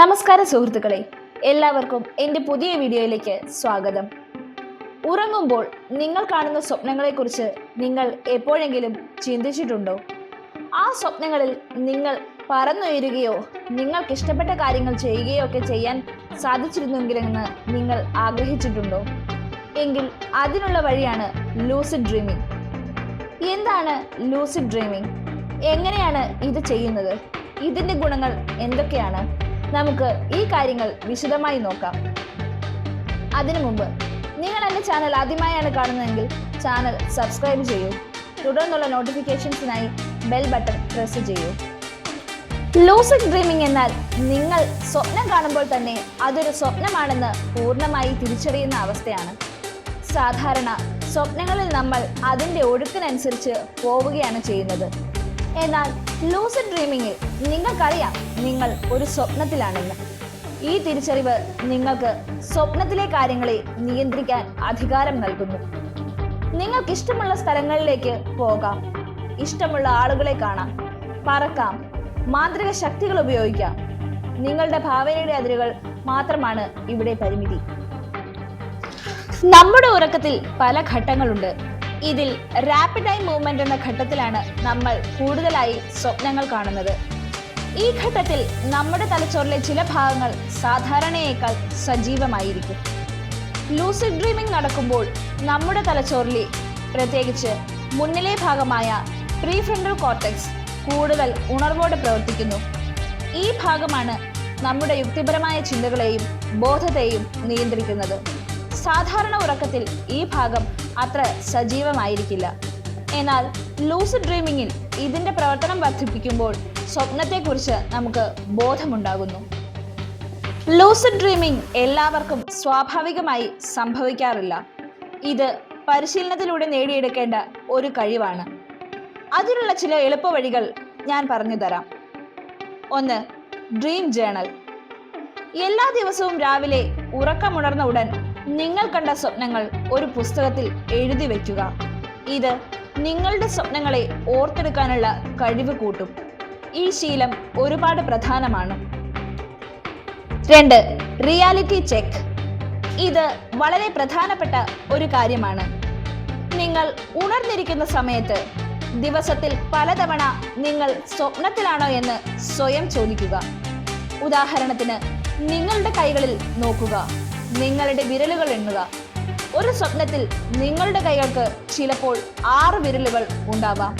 നമസ്കാരം സുഹൃത്തുക്കളെ എല്ലാവർക്കും എന്റെ പുതിയ വീഡിയോയിലേക്ക് സ്വാഗതം. ഉറങ്ങുമ്പോൾ നിങ്ങൾ കാണുന്ന സ്വപ്നങ്ങളെക്കുറിച്ച് നിങ്ങൾ എപ്പോഴെങ്കിലും ചിന്തിച്ചിട്ടുണ്ടോ? ആ സ്വപ്നങ്ങളിൽ നിങ്ങൾ പറന്നുയരുകയോ നിങ്ങൾക്ക് ഇഷ്ടപ്പെട്ട കാര്യങ്ങൾ ചെയ്യുകയോ ഒക്കെ ചെയ്യാൻ സാധിച്ചിരുന്നെങ്കിലെന്ന് നിങ്ങൾ ആഗ്രഹിച്ചിട്ടുണ്ടോ? എങ്കിൽ അതിനുള്ള വഴിയാണ് ലൂസിഡ് ഡ്രീമിംഗ് എന്താണ് ലൂസിഡ് ഡ്രീമിംഗ് എങ്ങനെയാണ് ഇത് ചെയ്യുന്നത്? ഇതിന്റെ ഗുണങ്ങൾ എന്തൊക്കെയാണ്? നമുക്ക് ഈ കാര്യങ്ങൾ വിശദമായി നോക്കാം. അതിനു മുമ്പ് നിങ്ങൾ എന്റെ ചാനൽ ആദ്യമായാണ് കാണുന്നതെങ്കിൽ ചാനൽ സബ്സ്ക്രൈബ് ചെയ്യൂ. തുടർന്നുള്ള നോട്ടിഫിക്കേഷൻസിനായി ബെൽ ബട്ടൺ പ്രസ് ചെയ്യൂ. ലൂസിഡ് ഡ്രീമിംഗ് എന്നാൽ നിങ്ങൾ സ്വപ്നം കാണുമ്പോൾ തന്നെ അതൊരു സ്വപ്നമാണെന്ന് പൂർണമായി തിരിച്ചറിയുന്ന അവസ്ഥയാണ്. സാധാരണ സ്വപ്നങ്ങളിൽ നമ്മൾ അതിന്റെ ഒഴുക്കിനനുസരിച്ച് പോവുകയാണ് ചെയ്യുന്നത്. എന്നാൽ ലൂസിഡ് ഡ്രീമിങ്ങിൽ നിങ്ങൾക്കറിയാം നിങ്ങൾ ഒരു സ്വപ്നത്തിലാണെന്ന്. ഈ തിരിച്ചറിവ് നിങ്ങൾക്ക് സ്വപ്നത്തിലെ കാര്യങ്ങളെ നിയന്ത്രിക്കാൻ അധികാരം നൽകുന്നു. നിങ്ങൾക്ക് ഇഷ്ടമുള്ള സ്ഥലങ്ങളിലേക്ക് പോകാം. ഇഷ്ടമുള്ള ആളുകളെ കാണാം. പറക്കാം. മാന്ത്രിക ശക്തികൾ ഉപയോഗിക്കാം. നിങ്ങളുടെ ഭാവനയുടെ അതിരുകൾ മാത്രമാണ് ഇവിടെ പരിമിതി. നമ്മുടെ ഉറക്കത്തിൽ പല ഘട്ടങ്ങളുണ്ട്. ഇതിൽ റാപ്പിഡ് ഐ മൂവ്മെന്റ് എന്ന ഘട്ടത്തിലാണ് നമ്മൾ കൂടുതലായി സ്വപ്നങ്ങൾ കാണുന്നത്. ഈ ഘട്ടത്തിൽ നമ്മുടെ തലച്ചോറിലെ ചില ഭാഗങ്ങൾ സാധാരണയേക്കാൾ സജീവമായിരിക്കും. ലൂസിഡ് ഡ്രീമിംഗ് നടക്കുമ്പോൾ നമ്മുടെ തലച്ചോറിലെ പ്രത്യേകിച്ച് മുന്നിലെ ഭാഗമായ പ്രീ ഫ്രണ്ടൽ കോർട്ടക്സ് കൂടുതൽ ഉണർവോടെ പ്രവർത്തിക്കുന്നു. ഈ ഭാഗമാണ് നമ്മുടെ യുക്തിപരമായ ചിന്തകളെയും ബോധത്തെയും നിയന്ത്രിക്കുന്നത്. സാധാരണ ഉറക്കത്തിൽ ഈ ഭാഗം അത്ര സജീവമായിരിക്കില്ല. എന്നാൽ ലൂസിഡ് ഡ്രീമിങ്ങിൽ ഇതിന്റെ പ്രവർത്തനം വർദ്ധിപ്പിക്കുമ്പോൾ സ്വപ്നത്തെക്കുറിച്ച് നമുക്ക് ബോധമുണ്ടാകുന്നു. ലൂസിഡ് ഡ്രീമിംഗ് എല്ലാവർക്കും സ്വാഭാവികമായി സംഭവിക്കാറില്ല. ഇത് പരിശീലനത്തിലൂടെ നേടിയെടുക്കേണ്ട ഒരു കഴിവാണ്. അതിനുള്ള ചില എളുപ്പവഴികൾ ഞാൻ പറഞ്ഞു തരാം. ഒന്ന് ഡ്രീം ജേണൽ. എല്ലാ ദിവസവും രാവിലെ ഉറക്കമുണർന്ന ഉടൻ നിങ്ങൾ കണ്ട സ്വപ്നങ്ങൾ ഒരു പുസ്തകത്തിൽ എഴുതി വയ്ക്കുക. ഇത് നിങ്ങളുടെ സ്വപ്നങ്ങളെ ഓർത്തെടുക്കാനുള്ള കഴിവ് കൂട്ടും. ഈ ശീലം ഒരുപാട് പ്രധാനമാണ്. രണ്ട് റിയാലിറ്റി ചെക്ക്. ഇത് വളരെ പ്രധാനപ്പെട്ട ഒരു കാര്യമാണ്. നിങ്ങൾ ഉണർന്നിരിക്കുന്ന സമയത്ത് ദിവസത്തിൽ പലതവണ നിങ്ങൾ സ്വപ്നത്തിലാണോ എന്ന് സ്വയം ചോദിക്കുക. ഉദാഹരണത്തിന് നിങ്ങളുടെ കൈകളിൽ നോക്കുക. നിങ്ങളുടെ വിരലുകൾ എണ്ണുക. ഒരു സ്വപ്നത്തിൽ നിങ്ങളുടെ കൈകൾക്ക് ചിലപ്പോൾ ആറ് വിരലുകൾ ഉണ്ടാവാം.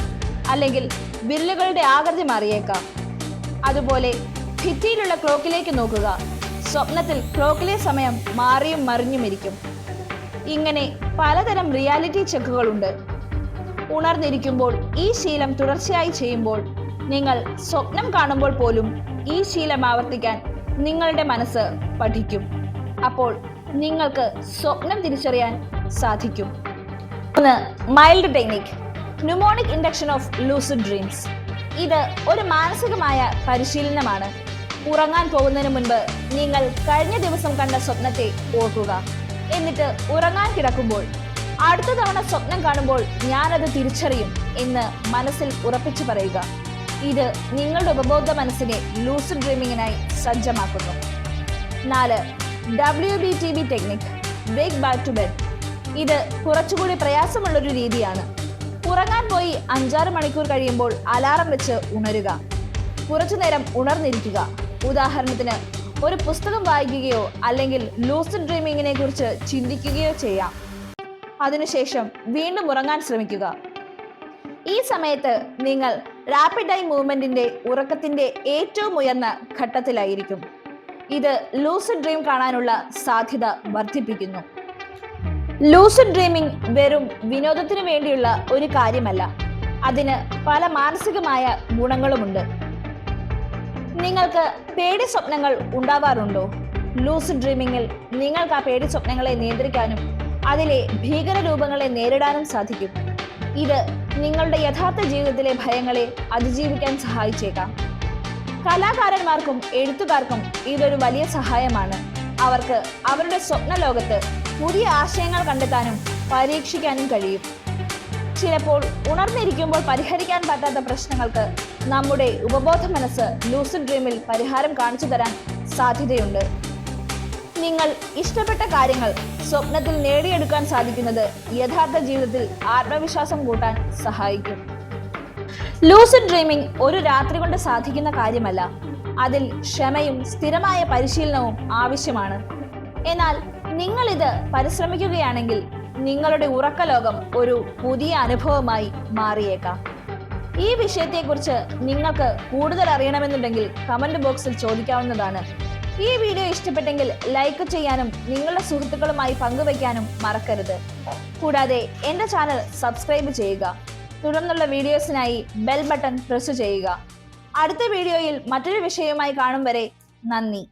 അല്ലെങ്കിൽ വിരലുകളുടെ ആകൃതി മാറിയേക്കാം. അതുപോലെ ഭിത്തിയിലുള്ള ക്ലോക്കിലേക്ക് നോക്കുക. സ്വപ്നത്തിൽ ക്ലോക്കിലെ സമയം മാറിയും മറിഞ്ഞുമിരിക്കും ഇങ്ങനെ പലതരം റിയാലിറ്റി ചെക്കുകളുണ്ട്. ഉണർന്നിരിക്കുമ്പോൾ ഈ ശീലം തുടർച്ചയായി ചെയ്യുമ്പോൾ നിങ്ങൾ സ്വപ്നം കാണുമ്പോൾ പോലും ഈ ശീലം ആവർത്തിക്കാൻ നിങ്ങളുടെ മനസ്സ് പഠിക്കും. അപ്പോൾ നിങ്ങൾക്ക് സ്വപ്നം തിരിച്ചറിയാൻ സാധിക്കും. ഒന്ന് mild technique mnemonic induction of lucid dreams ഇത് ഒരു മാനസികമായ പരിശീലനമാണ്. ഉറങ്ങാൻ പോകുന്നതിന് മുൻപ് നിങ്ങൾ കഴിഞ്ഞ ദിവസം കണ്ട സ്വപ്നത്തെ ഓർക്കുക. എന്നിട്ട് ഉറങ്ങാൻ കിടക്കുമ്പോൾ അടുത്ത തവണ സ്വപ്നം കാണുമ്പോൾ ഞാനത് തിരിച്ചറിയും എന്ന് മനസ്സിൽ ഉറപ്പിച്ചു പറയുക. ഇത് നിങ്ങളുടെ ഉപബോധ മനസ്സിനെ ലൂസിഡ് ഡ്രീമിങ്ങിനായി സജ്ജമാക്കുന്നു. നാല് W B T B technique wake back to bed ഇത് കുറച്ചുകൂടി പ്രയാസമുള്ളൊരു രീതിയാണ്. ഉറങ്ങാൻ പോയി അഞ്ചാറ് മണിക്കൂർ കഴിയുമ്പോൾ അലാറം വെച്ച് ഉണരുക. കുറച്ചു നേരം ഉണർന്നിരിക്കുക. ഉദാഹരണത്തിന് ഒരു പുസ്തകം വായിക്കുകയോ അല്ലെങ്കിൽ ലൂസിഡ് ഡ്രീമിങ്ങിനെ കുറിച്ച് ചിന്തിക്കുകയോ ചെയ്യാം. അതിനുശേഷം വീണ്ടും ഉറങ്ങാൻ ശ്രമിക്കുക. ഈ സമയത്ത് നിങ്ങൾ റാപ്പിഡ് ഐ മൂവ്മെന്റിന്റെ ഉറക്കത്തിന്റെ ഏറ്റവും ഉയർന്ന ഘട്ടത്തിലായിരിക്കും. ഇത് ലൂസിഡ് ഡ്രീം കാണാനുള്ള സാധ്യത വർദ്ധിപ്പിക്കുന്നു. ലൂസിഡ് ഡ്രീമിംഗ് വെറും വിനോദത്തിന് വേണ്ടിയുള്ള ഒരു കാര്യമല്ല. അതിന് പല മാനസികമായ ഗുണങ്ങളുമുണ്ട്. നിങ്ങൾക്ക് പേടി സ്വപ്നങ്ങൾ ഉണ്ടാവാറുണ്ടോ? ലൂസിഡ് ഡ്രീമിങ്ങിൽ നിങ്ങൾക്ക് ആ പേടി സ്വപ്നങ്ങളെ നിയന്ത്രിക്കാനും അതിലെ ഭീകര രൂപങ്ങളെ നേരിടാനും സാധിക്കും. ഇത് നിങ്ങളുടെ യഥാർത്ഥ ജീവിതത്തിലെ ഭയങ്ങളെ അതിജീവിക്കാൻ സഹായിച്ചേക്കാം. കലാകാരന്മാർക്കും എഴുത്തുകാർക്കും ഇതൊരു വലിയ സഹായമാണ്. അവർക്ക് അവരുടെ സ്വപ്ന ലോകത്ത് പുതിയ ആശയങ്ങൾ കണ്ടെത്താനും പരീക്ഷിക്കാനും കഴിയും. ചിലപ്പോൾ ഉണർന്നിരിക്കുമ്പോൾ പരിഹരിക്കാൻ പറ്റാത്ത പ്രശ്നങ്ങൾക്ക് നമ്മുടെ ഉപബോധ മനസ്സ് ലൂസിഡ് ഡ്രീമിൽ പരിഹാരം കാണിച്ചു തരാൻ സാധ്യതയുണ്ട്. നിങ്ങൾ ഇഷ്ടപ്പെട്ട കാര്യങ്ങൾ സ്വപ്നത്തിൽ നേടിയെടുക്കാൻ സാധിക്കുന്നത് യഥാർത്ഥ ജീവിതത്തിൽ ആത്മവിശ്വാസം കൂട്ടാൻ സഹായിക്കും. ലൂസിഡ് ഡ്രീമിംഗ് ഒരു രാത്രി കൊണ്ട് സാധിക്കുന്ന കാര്യമല്ല. അതിൽ ക്ഷമയും സ്ഥിരമായ പരിശീലനവും ആവശ്യമാണ്. എന്നാൽ നിങ്ങൾ ഇത് പരിശ്രമിക്കുകയാണെങ്കിൽ നിങ്ങളുടെ ഉറക്കലോകം ഒരു പുതിയ അനുഭവമായി മാറിയേക്കാം. ഈ വിഷയത്തെക്കുറിച്ച് നിങ്ങൾക്ക് കൂടുതൽ അറിയണമെന്നുണ്ടെങ്കിൽ കമന്റ് ബോക്സിൽ ചോദിക്കാവുന്നതാണ്. ഈ വീഡിയോ ഇഷ്ടപ്പെട്ടെങ്കിൽ ലൈക്ക് ചെയ്യാനും നിങ്ങളുടെ സുഹൃത്തുക്കളുമായി പങ്കുവയ്ക്കാനും മറക്കരുത്. കൂടാതെ എന്റെ ചാനൽ സബ്സ്ക്രൈബ് ചെയ്യുക. തുടർന്നുള്ള വീഡിയോസിനായി ബെൽ ബട്ടൺ പ്രസ് ചെയ്യുക. അടുത്ത വീഡിയോയിൽ മറ്റൊരു വിഷയവുമായി കാണും വരെ നന്ദി.